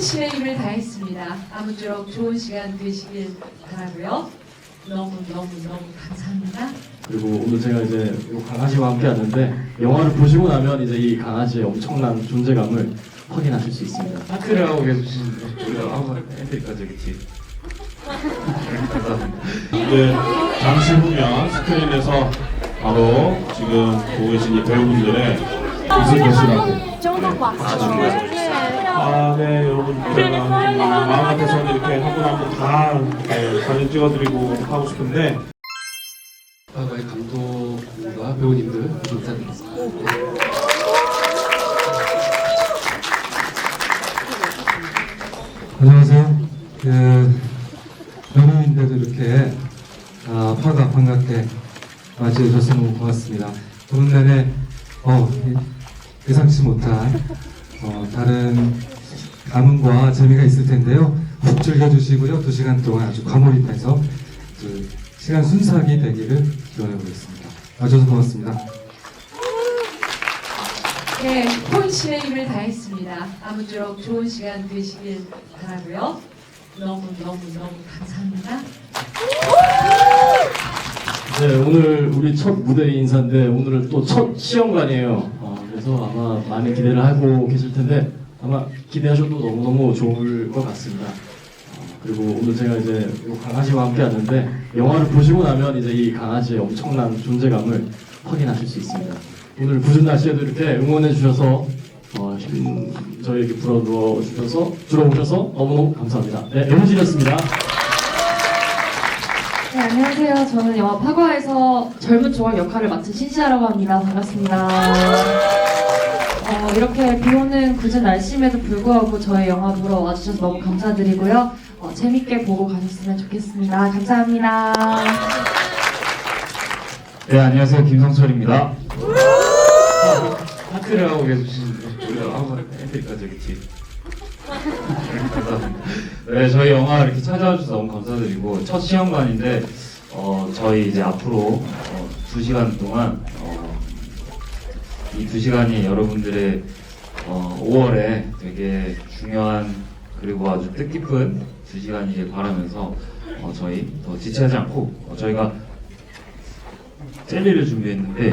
혼신의 힘을 다했습니다. 아무쪼록 좋은 시간 되시길 바라고요. 너무 너무 너무 감사합니다. 그리고 오늘 제가 이제 이 강아지와 함께 왔는데 영화를 보시고 나면 이제 이 강아지의 엄청난 존재감을 확인하실 수 있습니다. 하트를 하고 계시는데 우리가 한번 해드릴까 저기 뒤. 감사합니다. 이제 잠시 후면 스크린에서 바로 지금 보고 계신 이 배우분들의 무슨 것이라고 정도 봤어. 아, 이렇게 한분다 사진 찍어드리고 하고 싶은데 과거의 감독과 배우님들 인사드리겠습니다. 안녕하세요. 그 연예인들도 이렇게 아, 파가 반갑게 맞이해주셔서 너무 고맙습니다. 보는 내내 어, 예- 예상치 못한 어, 다른 감흥과 재미가 있을 텐데요. 푹 즐겨주시고요. 두 시간 동안 아주 과몰입해서 그 시간 순삭이 되기를 기원해 보겠습니다. 와줘서 고맙습니다. 네, 혼신의 힘을 다했습니다. 아무쪼록 좋은 시간 되시길 바라고요. 너무 너무 너무 감사합니다. 네, 오늘 우리 첫 무대 인사인데 오늘은 또 첫 시험관이에요. 어, 그래서 아마 많은 기대를 하고 계실 텐데 아마 기대하셔도 너무너무 좋을 것 같습니다. 어, 그리고 오늘 제가 이제 이 강아지와 함께 왔는데 영화를 보시고 나면 이제 이 강아지의 엄청난 존재감을 확인하실 수 있습니다. 오늘 궂은 날씨에도 이렇게 응원해 주셔서 어, 힘 저희에게 불어넣어 주셔서 들어오셔서 너무너무 감사합니다. 네, 영진이었습니다. 네, 안녕하세요. 저는 영화 파과에서 젊은 조각 역할을 맡은 신시아라고 합니다. 반갑습니다. 어, 이렇게 비 오는 굳은 날씨임에도 불구하고 저희 영화 보러 와주셔서 너무 감사드리고요. 어, 재밌게 보고 가셨으면 좋겠습니다. 감사합니다. 네 안녕하세요 김성철입니다. 하트를 하고 계시는데 우리가 한번 해드릴까 저기 뒤. 감사합니다. 네 저희 영화 이렇게 찾아와 주셔서 너무 감사드리고 첫 시험관인데 어, 저희 이제 앞으로 어, 두 시간 동안 어, 이두 시간이 여러분들의 어, 5월에 되게 중요한 그리고 아주 뜻깊은 두 시간이길 바라면서 어, 저희 더 지체하지 않고 어, 저희가 젤리를 준비했는데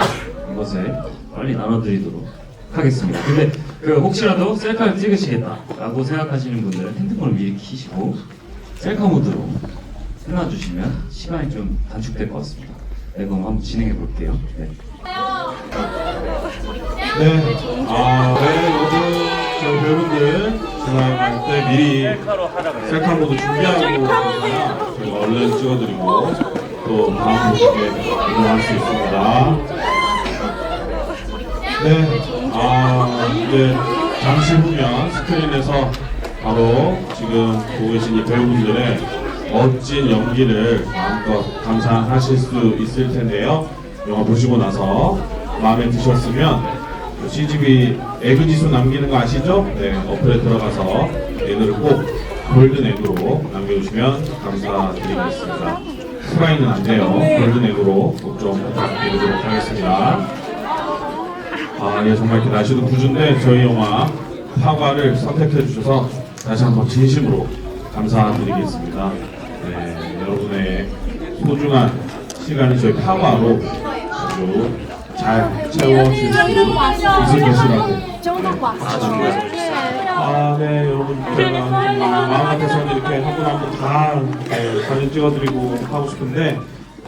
이것을 빨리 나눠드리도록 하겠습니다. 근데 그 혹시라도 셀카를 찍으시겠다라고 생각하시는 분들은 핸드폰을 미리 켜시고 셀카 모드로 해놔주시면 시간이 좀 단축될 것 같습니다. 네, 그럼 한번 진행해 볼게요. 네. 네, 때 미리 셀카 모드 준비하고 저희가 얼른 찍어드리고 또 다음 모습에 이동할 수 있습니다. 네, 아, 이제 잠시 후면 스크린에서 바로 지금 보고 계신 이 배우분들의 멋진 연기를 마음껏 감상하실 수 있을 텐데요. 영화 보시고 나서 마음에 드셨으면 CGV 에그 지수 남기는 거 아시죠? 네, 어플에 들어가서 에그를 꼭 골든 에그로 남겨주시면 감사드리겠습니다. 프라이는 안 돼요. 골든 에그로 꼭좀 부탁드리도록 하겠습니다. 아, 예, 정말 이렇게 날씨도 궂은데 저희 영화 파과를 선택해 주셔서 다시 한번 진심으로 감사드리겠습니다. 네, 여러분의 소중한 시간이 저희 파과로 아주 잘 채워질 수 있을 것이라고 정도 봤어. 아, 네, 여러분 제가 마음 같아서는 이렇게 한 분 한 분다 사진 찍어드리고 하고 싶은데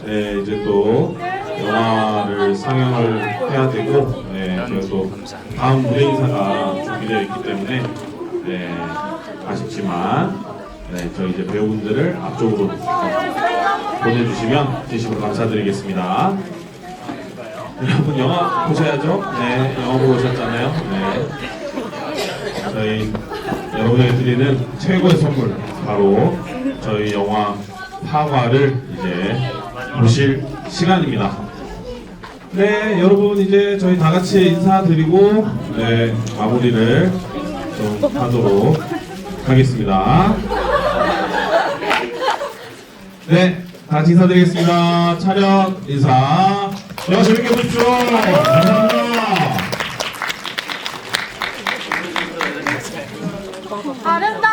네, 이제 또 영화를 상영을 해야 되고 네, 저희가 또 다음 무대 인사가 준비되어 있기 때문에 네, 아쉽지만 네, 저희 이제 배우분들을 앞쪽으로 보내주시면 진심으로 감사드리겠습니다. 여러분 영화 보셔야죠. 네, 영화 보고 오셨잖아요. 네. 저희 여러분에게 드리는 최고의 선물 바로 저희 영화 파과를 이제 보실 시간입니다. 네, 여러분 이제 저희 다 같이 인사드리고 네 마무리를 좀 하도록 하겠습니다. 네, 다 같이 인사드리겠습니다. 차렷 인사. 영화 재밌게 보십시오. 감사합니다. 아름다운